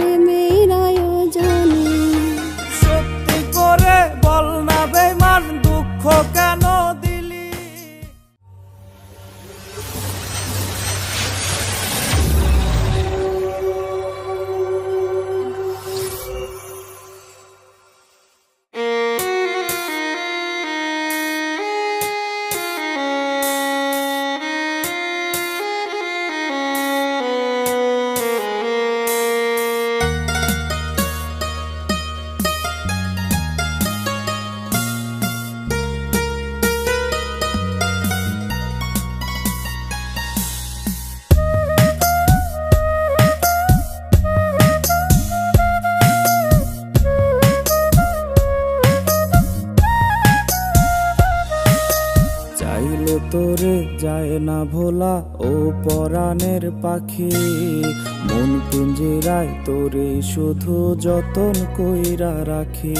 প্রেমের আয়োজনে তোরে যায় না ভোলা, ও পরাণের পাখি। মন পিঞ্জিরায় তোরে শুধু যতন কইরা রাখি।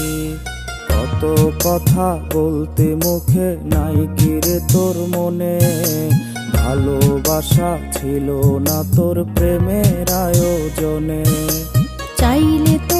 কত কথা বলতে মুখে নাই কিরে তোর মনে? ভালোবাসা ছিল না তোর প্রেমের আয়োজনে। চাইলে তোরে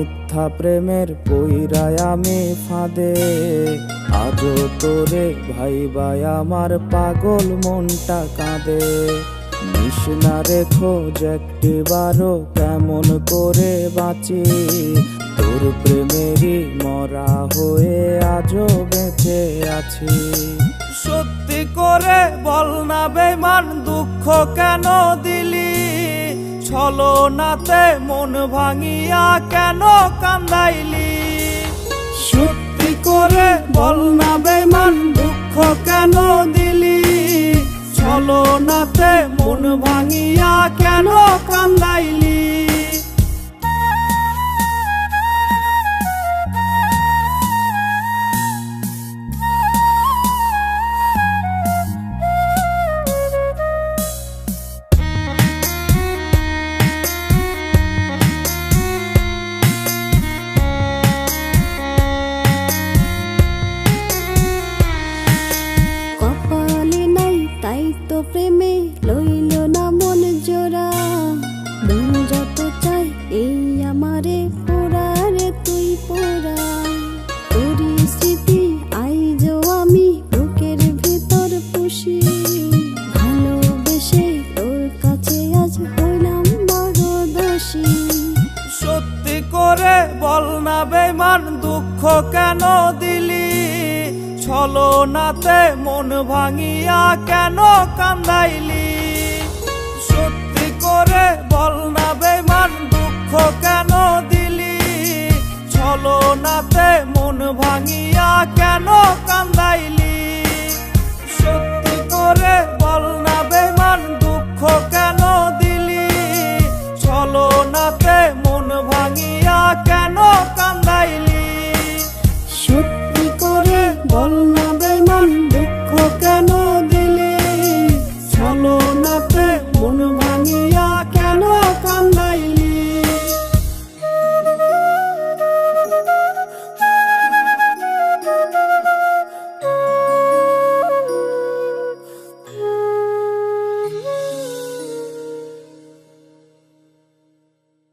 মিথ্যা প্রেমের পইরায় আমি ফাঁদে। আজও তোরে ভাই ভাই আমার পাগল মনটা কাঁদে। নিশনা রেখো একটি বারো কেমন করে বাঁচি। তোর প্রেমেরই মরা হয়ে আজও বেঁচে আছি। সত্যি করে বল না বেমান দুঃখ কেন দিলি ছলো নাতে মন ভাঙিয়া কেন কান্দাইলি? সত্যি করে বল বেমান দুঃখ কেন দিলি? ছলনাতে মন ভাঙিয়া কেন কান্দাইলি?